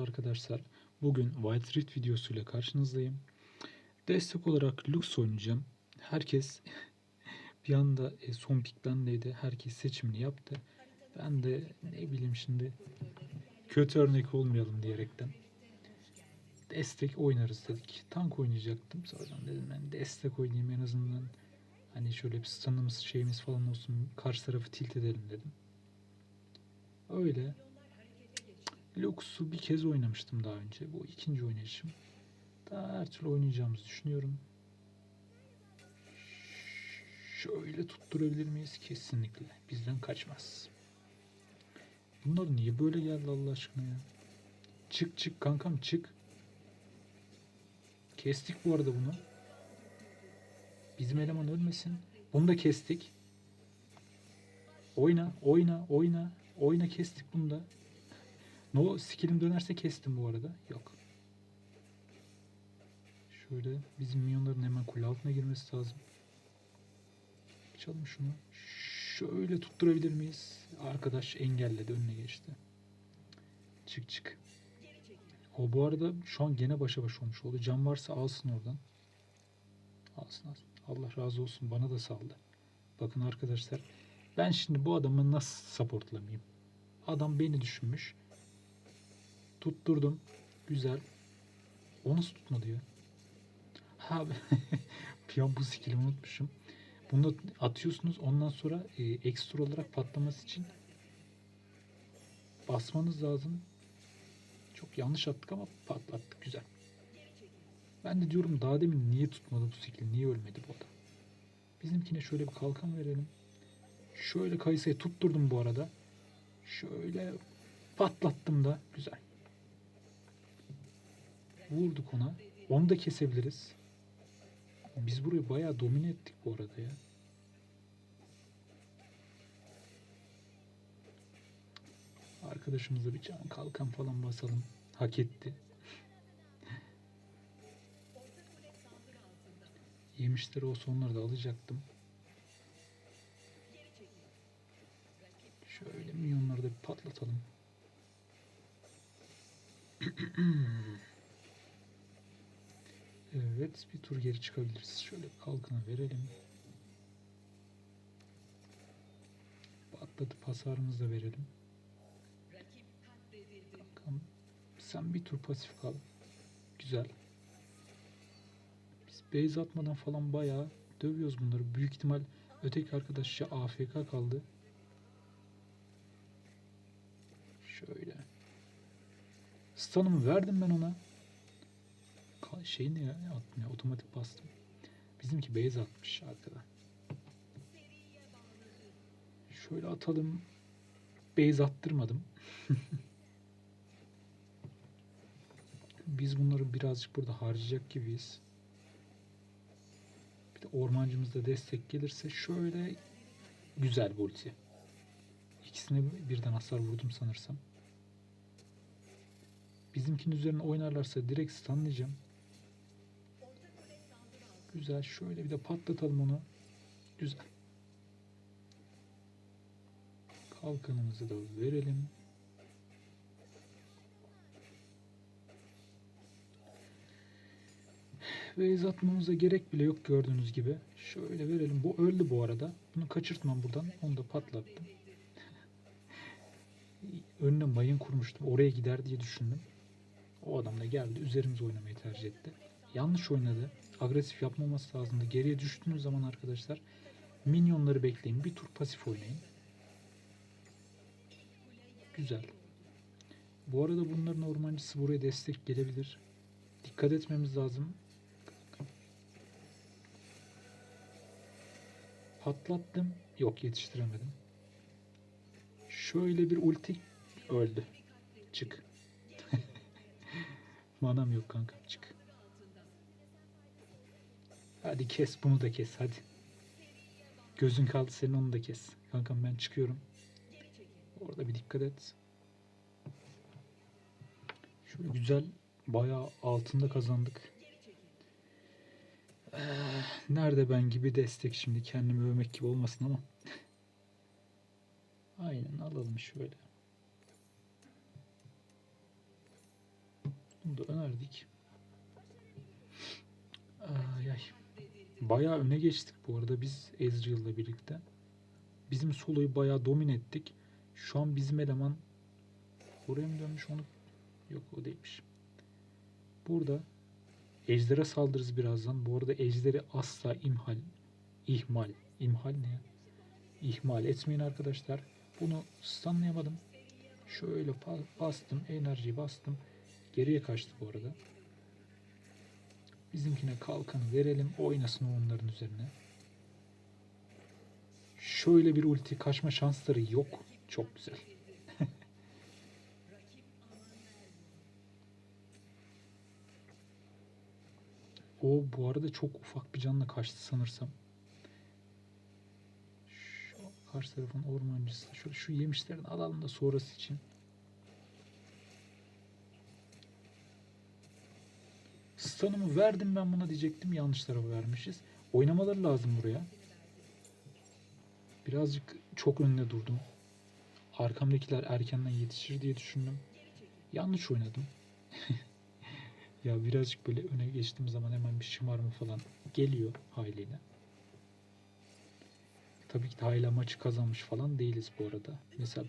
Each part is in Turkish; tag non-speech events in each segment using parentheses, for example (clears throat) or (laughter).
Arkadaşlar. Bugün Wild Rift videosuyla karşınızdayım. Destek olarak Lux oynayacağım. Herkes (laughs) bir anda e, son pik bendeydi. Herkes seçimini yaptı. Ben de ne bileyim şimdi kötü örnek olmayalım diyerekten destek oynarız dedik. Tank oynayacaktım. Sonradan dedim ben destek oynayayım en azından. Hani şöyle bir stunımız şeyimiz falan olsun. Karşı tarafı tilt edelim dedim. Öyle. Lux'u bir kez oynamıştım daha önce. Bu ikinci oynayışım. Daha her türlü oynayacağımızı düşünüyorum. Şöyle tutturabilir miyiz? Kesinlikle. Bizden kaçmaz. Bunlar niye böyle geldi Allah aşkına ya? Çık çık kankam çık. Kestik bu arada bunu. Bizim eleman ölmesin. Bunu da kestik. Oyna, oyna, oyna. Oyna kestik bunu da. No skillim dönerse kestim bu arada. Yok. Şöyle bizim minyonların hemen kule altına girmesi lazım. Çalın şunu. Şöyle tutturabilir miyiz? Arkadaş engelledi önüne geçti. Çık çık. O bu arada şu an gene başa baş olmuş oldu. Can varsa alsın oradan. Alsın alsın. Allah razı olsun. Bana da saldı. Bakın arkadaşlar. Ben şimdi bu adamı nasıl supportlamayayım? Adam beni düşünmüş. Tutturdum. Güzel. O nasıl tutmadı ya? Ha (laughs) an bu skill'i unutmuşum. Bunu atıyorsunuz. Ondan sonra e, ekstra olarak patlaması için basmanız lazım. Çok yanlış attık ama patlattık. Güzel. Ben de diyorum daha demin niye tutmadı bu skill? Niye ölmedi bu adam? Bizimkine şöyle bir kalkan verelim. Şöyle Kayısı'yı tutturdum bu arada. Şöyle patlattım da. Güzel. Vurduk ona. Onu da kesebiliriz. Biz burayı bayağı domine ettik bu arada ya. Arkadaşımıza bir can kalkan falan basalım. Hak etti. Yemişleri olsa onları da alacaktım. Şöyle milyonları da bir patlatalım. (clears throat) Evet bir tur geri çıkabiliriz. Şöyle kalkına verelim. Patlatıp hasarımızı da verelim. Kankam sen bir tur pasif kal. Güzel. Biz base atmadan falan bayağı dövüyoruz bunları. Büyük ihtimal öteki arkadaş ya AFK kaldı. Şöyle. Stun'ımı verdim ben ona. Şey ne ya? Ya? Otomatik bastım. Bizimki base atmış arkada. Şöyle atalım. Base attırmadım. (laughs) Biz bunları birazcık burada harcayacak gibiyiz. Bir de ormancımız da destek gelirse şöyle güzel bir ulti. İkisine birden hasar vurdum sanırsam. Bizimkinin üzerine oynarlarsa direkt stunlayacağım. Güzel. Şöyle bir de patlatalım onu. Güzel. Kalkanımızı da verelim. Base atmamıza gerek bile yok gördüğünüz gibi. Şöyle verelim. Bu öldü bu arada. Bunu kaçırtmam buradan. Onu da patlattım. (laughs) Önüne mayın kurmuştum. Oraya gider diye düşündüm. O adam da geldi. Üzerimize oynamayı tercih etti. Yanlış oynadı. Agresif yapmaması lazımdı. Geriye düştüğünüz zaman arkadaşlar minyonları bekleyin. Bir tur pasif oynayın. Güzel. Bu arada bunların ormancısı buraya destek gelebilir. Dikkat etmemiz lazım. Patlattım. Yok yetiştiremedim. Şöyle bir ulti öldü. Çık. (laughs) Manam yok kanka çık. Hadi kes bunu da kes hadi. Gözün kaldı senin onu da kes. Kankam ben çıkıyorum. Orada bir dikkat et. Şöyle güzel bayağı altında kazandık. Ee, Nerede ben gibi destek şimdi kendimi övmek gibi olmasın ama. Aynen alalım şöyle. Bunu da önerdik. Ay ay. Bayağı öne geçtik bu arada biz Ezreal'la birlikte. Bizim soloyu bayağı domine ettik. Şu an bizim eleman oraya mı dönmüş onu? Yok o değilmiş. Burada Ejder'e saldırırız birazdan. Bu arada Ejder'i asla imhal, ihmal, imhal ne ya? İhmal etmeyin arkadaşlar. Bunu stunlayamadım. Şöyle bastım, enerjiyi bastım. Geriye kaçtı bu arada. Bizimkine kalkanı verelim. Oynasın onların üzerine. Şöyle bir ulti kaçma şansları yok. Çok güzel. O bu arada çok ufak bir canla kaçtı sanırsam. Şu karşı tarafın ormancısı. Şöyle şu yemişlerin alalım da sonrası için. Stun'ımı verdim ben buna diyecektim. Yanlış tarafa vermişiz. Oynamaları lazım buraya. Birazcık çok önüne durdum. Arkamdakiler erkenden yetişir diye düşündüm. Yanlış oynadım. (laughs) ya birazcık böyle öne geçtiğim zaman hemen bir şımarma falan geliyor haliyle. Tabii ki de hala maçı kazanmış falan değiliz bu arada. Mesela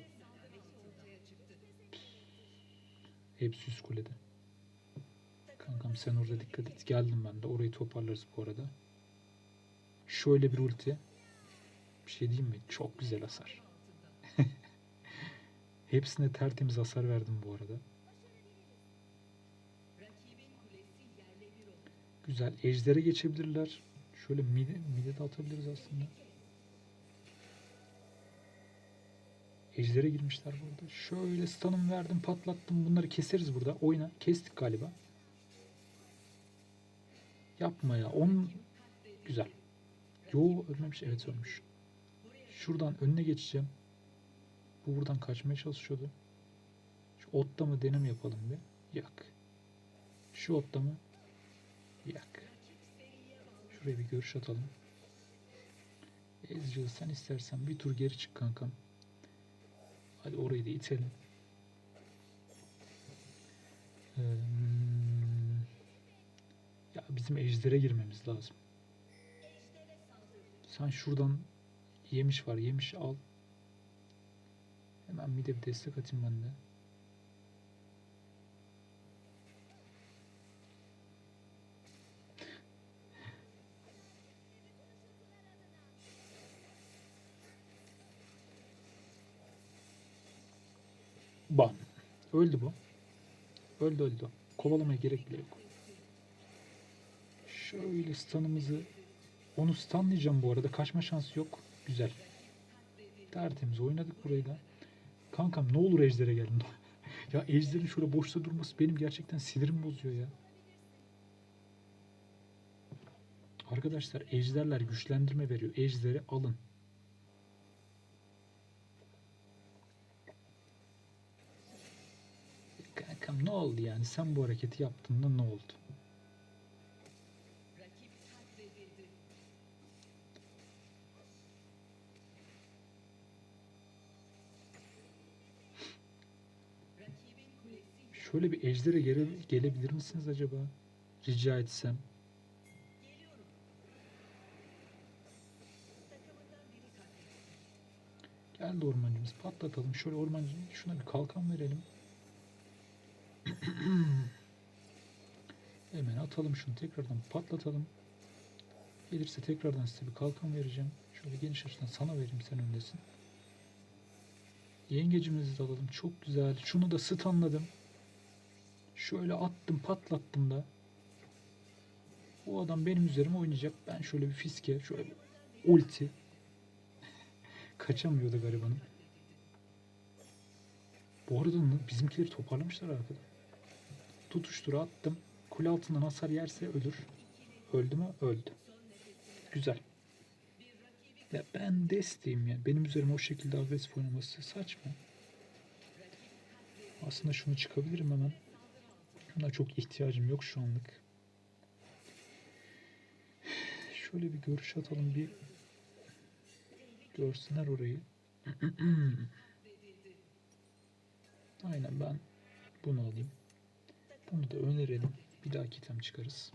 hepsi üst kulede. Kankam sen orada dikkat et. Geldim ben de. Orayı toparlarız bu arada. Şöyle bir ulti. Bir şey diyeyim mi? Çok güzel hasar. (laughs) Hepsine tertemiz hasar verdim bu arada. Güzel. Ejder'e geçebilirler. Şöyle mide, mide de atabiliriz aslında. Ejder'e girmişler burada. Şöyle stun'ım verdim, patlattım. Bunları keseriz burada. Oyna. Kestik galiba. Yapma ya. On güzel. Yo ölmemiş. Evet ölmüş. Şuradan önüne geçeceğim. Bu buradan kaçmaya çalışıyordu. Şu otta mı deneme yapalım bir. Yak. Şu otta mı? Yak. Şuraya bir görüş atalım. Ezreal sen istersen bir tur geri çık kankam. Hadi orayı da itelim. Ee, ya bizim ejder'e girmemiz lazım. Sen şuradan yemiş var. Yemiş al. Hemen bir de bir destek atayım ben de. Öldü bu. Öldü öldü. Kovalamaya gerek bile yok. Şöyle stun'ımızı onu stunlayacağım bu arada. Kaçma şansı yok. Güzel. Tertemiz oynadık burayı da. Kankam ne olur ejdere gelin. (laughs) ya ejderin şöyle boşta durması benim gerçekten sinirim bozuyor ya. Arkadaşlar ejderler güçlendirme veriyor. Ejderi alın. Ne oldu yani? Sen bu hareketi yaptığında ne oldu? Şöyle bir ejdere gele, gelebilir misiniz acaba? Rica etsem. Geldi ormancımız. Patlatalım. Şöyle ormancı şuna bir kalkan verelim. Hemen atalım şunu tekrardan patlatalım. Gelirse tekrardan size bir kalkan vereceğim. Şöyle geniş açıdan sana vereyim sen öndesin. Yengecimizi de alalım. Çok güzel. Şunu da stunladım. Şöyle attım patlattım da. O adam benim üzerime oynayacak. Ben şöyle bir fiske, şöyle bir ulti. (laughs) Kaçamıyordu garibanım. Bu arada bizimkileri toparlamışlar arkada. Tutuştura attım. Kule altından hasar yerse ölür. Öldü mü? Öldü. Güzel. Ya ben desteğim ya. Benim üzerime o şekilde agresif oynaması saçma. Aslında şunu çıkabilirim hemen. Buna çok ihtiyacım yok şu anlık. Şöyle bir görüş atalım bir görsünler orayı. (clears throat) Aynen ben bunu alayım. Bunu da önerelim. Bir dahaki item çıkarız.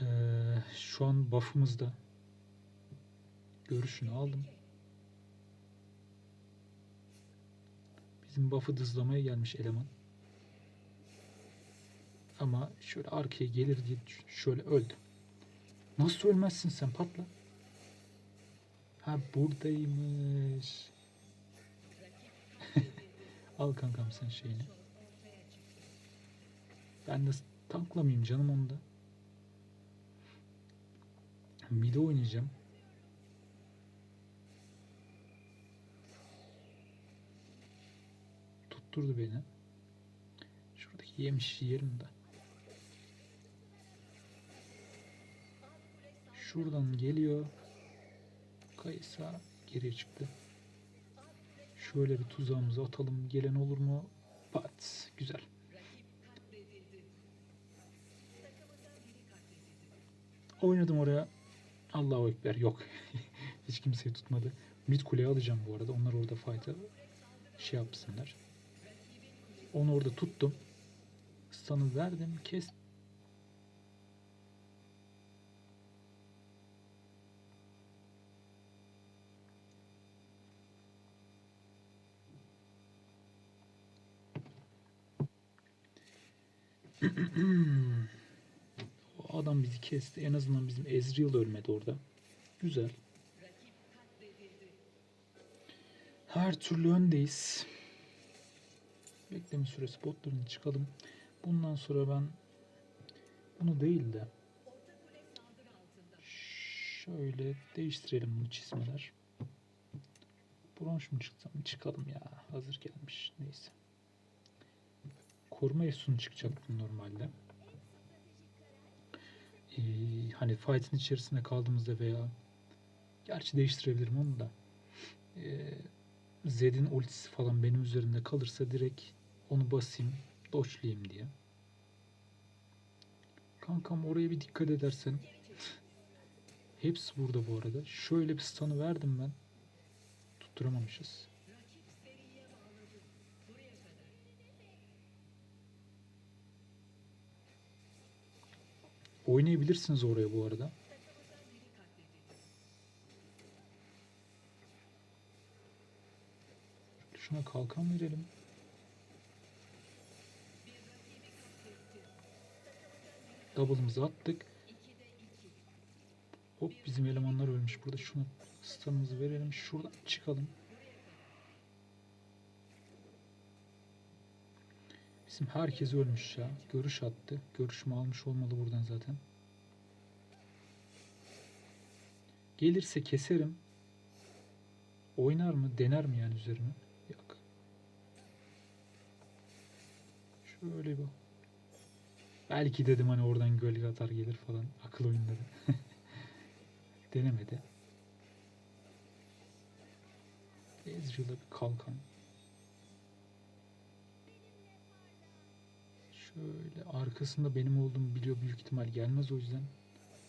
Ee, şu an buff'ımızda görüşünü aldım. Bizim buff'ı dızlamaya gelmiş eleman. Ama şöyle arkaya gelir diye şöyle öldü. Nasıl ölmezsin sen patla. Ha buradaymış. (laughs) Al kankam sen şeyini. Ben de tanklamayayım canım onda. Mide oynayacağım. Tutturdu beni. Şuradaki yemiş yiyelim de. Şuradan geliyor. Kayısa geriye çıktı. Şöyle bir tuzağımızı atalım. Gelen olur mu? Pat. Güzel. Oynadım oraya. Allahu Ekber. Yok. (laughs) Hiç kimseyi tutmadı. Mid kuleyi alacağım bu arada. Onlar orada fight'a şey yapsınlar. Onu orada tuttum. Stun'ı verdim. Kes. O (clears throat) adam bizi kesti. En azından bizim Ezreal ölmedi orada. Güzel. Her türlü öndeyiz. Bekleme süresi botlarını çıkalım. Bundan sonra ben bunu değil de şöyle değiştirelim bu çizmeler. Bronş mu çıksam? Çıkalım ya. Hazır gelmiş. Neyse. Koruma Esun çıkacaktı normalde. Ee, hani fight'in içerisinde kaldığımızda veya gerçi değiştirebilirim onu da. Ee, Zed'in ultisi falan benim üzerimde kalırsa direkt onu basayım, doçlayayım diye. Kankam oraya bir dikkat edersen. Hepsi burada bu arada. Şöyle bir stun'ı verdim ben. Tutturamamışız. Oynayabilirsiniz oraya bu arada. Şuna kalkan verelim. Double'ımızı attık. Hop bizim elemanlar ölmüş burada. Şuna stun'ımızı verelim. Şuradan çıkalım. Bizim herkes ölmüş ya. Görüş attı. Görüşümü almış olmalı buradan zaten. Gelirse keserim. Oynar mı? Dener mi yani üzerime? Yok. Şöyle bir Belki dedim hani oradan gölge atar gelir falan. Akıl oyunları. (laughs) Denemedi. Ezreal'a bir kalkan. Şöyle arkasında benim olduğumu biliyor büyük ihtimal gelmez o yüzden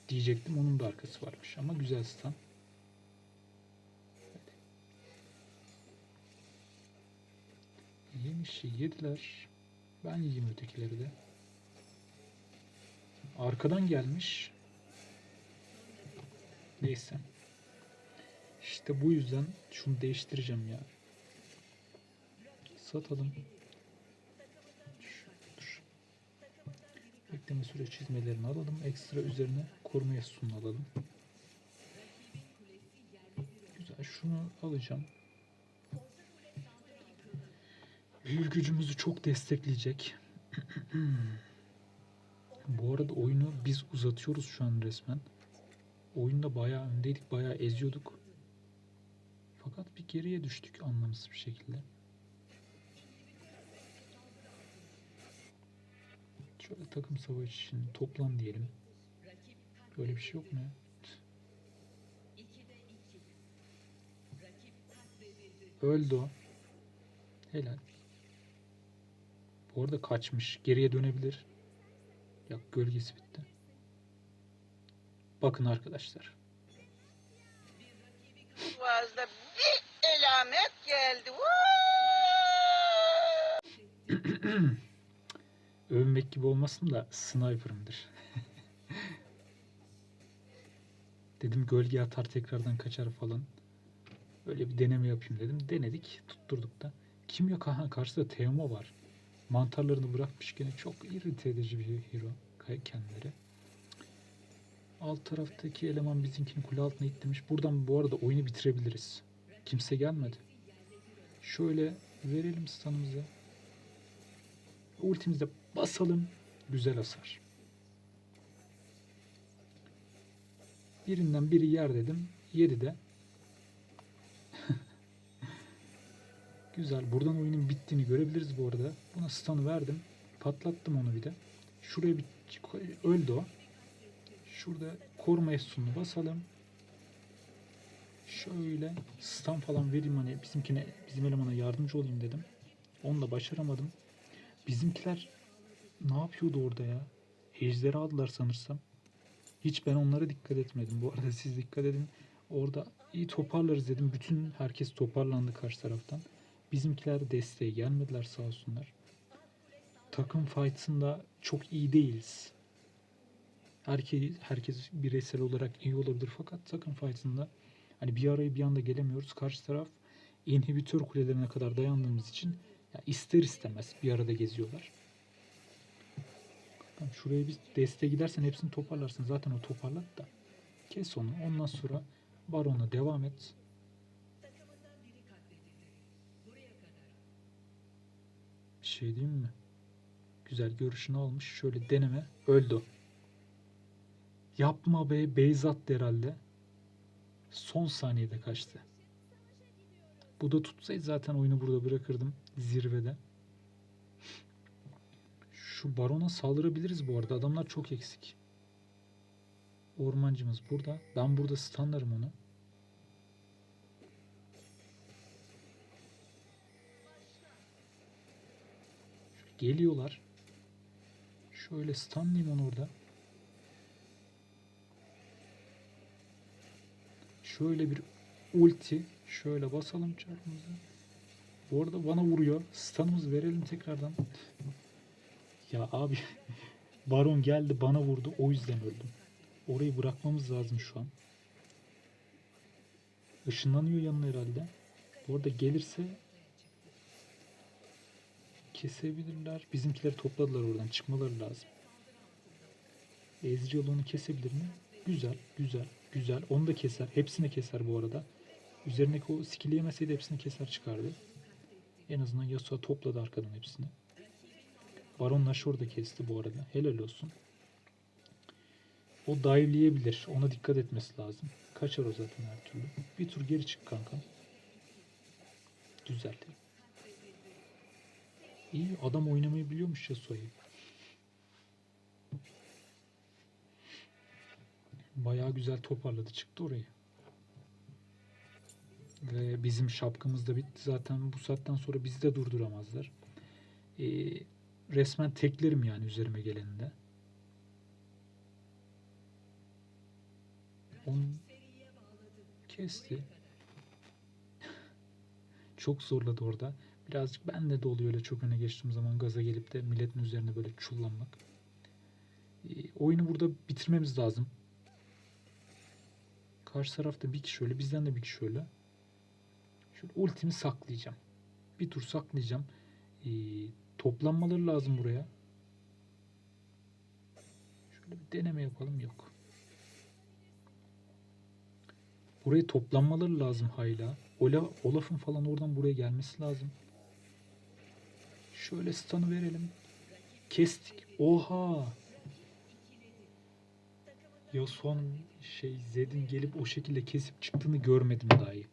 diyecektim onun da arkası varmış ama güzel stun. Hadi. Yemişi yediler. Ben yiyeyim ötekileri de. Arkadan gelmiş. Neyse. İşte bu yüzden şunu değiştireceğim ya. Satalım. Bekleme süre çizmelerini alalım. Ekstra üzerine korumaya sunun alalım. Güzel. Şunu alacağım. Büyük gücümüzü çok destekleyecek. (clears throat) Bu arada oyunu biz uzatıyoruz şu an resmen. Oyunda bayağı öndeydik, bayağı eziyorduk. Fakat bir geriye düştük anlamsız bir şekilde. Şöyle takım savaşı için toplan diyelim. Böyle bir şey yok mu? Öldü o. Helal. Bu arada kaçmış. Geriye dönebilir. Ya gölgesi bitti. Bakın arkadaşlar. Boğaz'da bir elamet geldi. (clears throat) Övünmek gibi olmasın da sniper'ımdır. dedim gölge atar tekrardan kaçar falan. Öyle bir deneme yapayım dedim. Denedik. Tutturduk da. Kim yok? Aha karşıda Teomo var. Mantarlarını bırakmış gene. Çok irite edici bir hero. Kendileri. Alt taraftaki eleman bizimkini kule altına ittirmiş. Buradan bu arada oyunu bitirebiliriz. Kimse gelmedi. Şöyle verelim stun'ımızı. Ultimizde basalım. Güzel hasar. Birinden biri yer dedim. Yedi de. (laughs) Güzel. Buradan oyunun bittiğini görebiliriz bu arada. Buna stun verdim. Patlattım onu bir de. Şuraya bir öldü o. Şurada koruma efsununu basalım. Şöyle stun falan vereyim hani bizimkine bizim elemana yardımcı olayım dedim. Onu da başaramadım. Bizimkiler ne yapıyordu orada ya? Ejderi aldılar sanırsam. Hiç ben onlara dikkat etmedim. Bu arada siz dikkat edin. Orada iyi toparlarız dedim. Bütün herkes toparlandı karşı taraftan. Bizimkiler desteğe gelmediler sağ olsunlar. Takım fight'ında çok iyi değiliz. Herkes, herkes bireysel olarak iyi olabilir fakat takım fight'ında hani bir arayı bir anda gelemiyoruz. Karşı taraf inhibitör kulelerine kadar dayandığımız için ya ister istemez bir arada geziyorlar. Tamam, şuraya bir desteğe gidersen hepsini toparlarsın. Zaten o toparladı da. Kes onu. Ondan sonra Baron'a devam et. Bir şey diyeyim mi? Güzel görüşünü almış. Şöyle deneme. Öldü. Yapma be. Beyzat herhalde. Son saniyede kaçtı. Bu da tutsaydı zaten oyunu burada bırakırdım. Zirvede. Şu barona saldırabiliriz bu arada. Adamlar çok eksik. Ormancımız burada. Ben burada stunlarım onu. Geliyorlar. Şöyle stunlayayım onu orada. Şöyle bir ulti. Şöyle basalım çarpımızı. Bu arada bana vuruyor. Stun'ımızı verelim tekrardan. Ya abi (laughs) Baron geldi bana vurdu o yüzden öldüm. Orayı bırakmamız lazım şu an. Işınlanıyor yanına herhalde. Bu arada gelirse kesebilirler. Bizimkileri topladılar oradan. Çıkmaları lazım. Ezreal onu kesebilir mi? Güzel, güzel, güzel. Onu da keser. Hepsini keser bu arada. Üzerindeki o skill'i yemeseydi hepsini keser çıkardı. En azından Yasuo topladı arkadan hepsini. Baron Nashor da kesti bu arada. Helal olsun. O dive'leyebilir. Ona dikkat etmesi lazım. Kaçar o zaten her türlü. Bir tur geri çık kanka. Güzel. İyi adam oynamayı biliyormuş Yasuo'yu. Bayağı güzel toparladı. Çıktı orayı. Ve bizim şapkamız da bitti. Zaten bu saatten sonra bizi de durduramazlar. Ee, resmen teklerim yani üzerime geleninde. On kesti. (laughs) çok zorladı orada. Birazcık bende de oluyor öyle çok öne geçtiğim zaman gaza gelip de milletin üzerine böyle çullanmak. Ee, oyunu burada bitirmemiz lazım. Karşı tarafta bir kişi öyle, bizden de bir kişi öyle. Şöyle ultimi saklayacağım. Bir tur saklayacağım. Ee, toplanmaları lazım buraya. Şöyle bir deneme yapalım. Yok. Buraya toplanmaları lazım hala. Ola, Olaf'ın falan oradan buraya gelmesi lazım. Şöyle stun'ı verelim. Kestik. Oha! Yasuo'nun şey Zed'in gelip o şekilde kesip çıktığını görmedim dahi.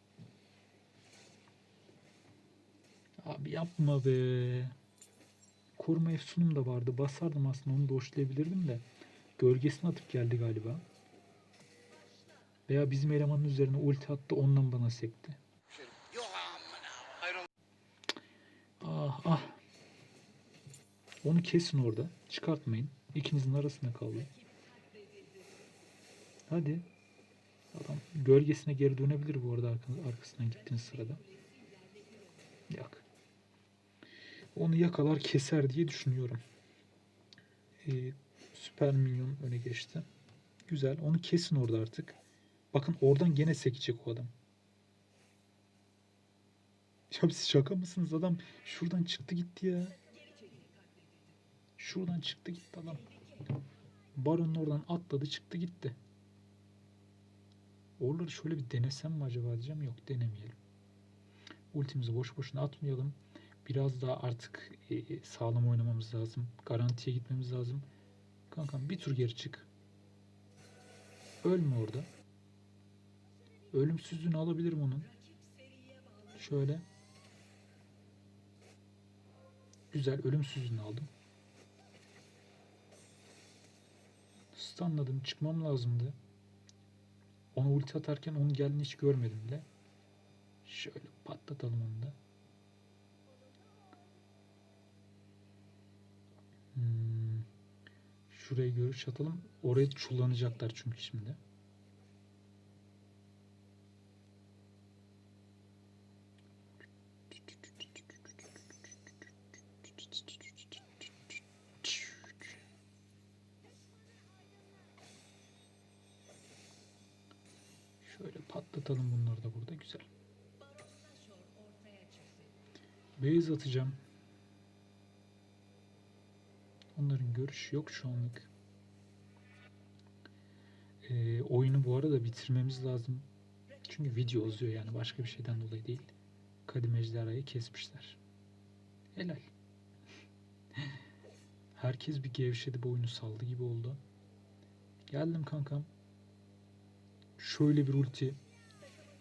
Abi yapma be. Koruma efsunum da vardı. Basardım aslında onu doşlayabilirdim de. Gölgesini atıp geldi galiba. Veya bizim elemanın üzerine ulti attı ondan bana sekti. Yok Ah ah. Onu kesin orada. Çıkartmayın. İkinizin arasında kaldı. Hadi. Adam gölgesine geri dönebilir bu arada arka- arkasından gittiğiniz sırada. Yak. Onu yakalar keser diye düşünüyorum. Ee, süper minyon öne geçti. Güzel. Onu kesin orada artık. Bakın oradan gene sekecek o adam. (laughs) Ya siz şaka mısınız adam? Şuradan çıktı gitti ya. Şuradan çıktı gitti adam. Baron'un oradan atladı çıktı gitti. Oraları şöyle bir denesem mi acaba diyeceğim. Yok denemeyelim. Ultimizi boş boşuna atmayalım. Biraz daha artık e, sağlam oynamamız lazım. Garantiye gitmemiz lazım. Kankam bir tur geri çık. Ölme orada. Ölümsüzlüğünü alabilirim onun. Şöyle. Güzel ölümsüzlüğünü aldım. Stunladım. Çıkmam lazımdı. Ona ulti atarken onun geldiğini hiç görmedim bile. Şöyle patlatalım onu da. Şuraya görüş atalım. Orayı çullanacaklar çünkü şimdi. Şöyle patlatalım bunları da burada. Güzel. Beyaz atacağım. Görüşü yok şu anlık. Ee, oyunu bu arada bitirmemiz lazım. Çünkü video uzuyor yani başka bir şeyden dolayı değil. Kadim Ejderha'yı kesmişler. Helal. (laughs) Herkes bir gevşedi bu oyunu saldı gibi oldu. Geldim kankam. Şöyle bir ulti.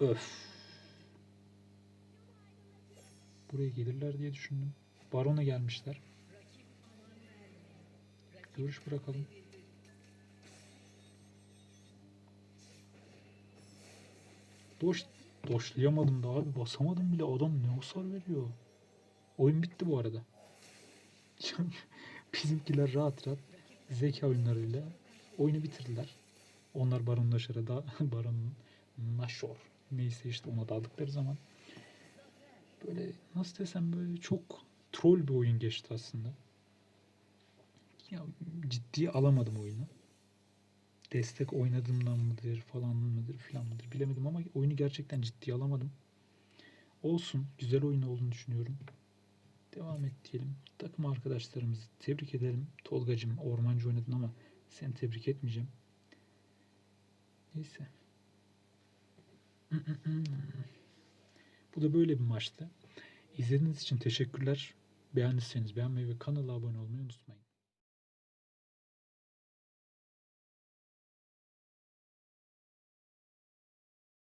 Öf. Buraya gelirler diye düşündüm. Baron'a gelmişler. Görüş bırakalım. Doş, doşlayamadım da abi. Basamadım bile. Adam ne hasar veriyor. Oyun bitti bu arada. (laughs) Bizimkiler rahat rahat zeka oyunlarıyla oyunu bitirdiler. Onlar Baron Naşar'a da (laughs) Baron Naşor neyse işte ona daldıkları zaman böyle nasıl desem böyle çok troll bir oyun geçti aslında. Ya ciddiye alamadım oyunu. Destek oynadığımdan mıdır falan mıdır filan mıdır bilemedim ama oyunu gerçekten ciddiye alamadım. Olsun. Güzel oyun olduğunu düşünüyorum. Devam et diyelim. Takım arkadaşlarımızı tebrik edelim. Tolgacım ormancı oynadın ama seni tebrik etmeyeceğim. Neyse. (laughs) Bu da böyle bir maçtı. İzlediğiniz için teşekkürler. Beğendiyseniz beğenmeyi ve kanala abone olmayı unutmayın.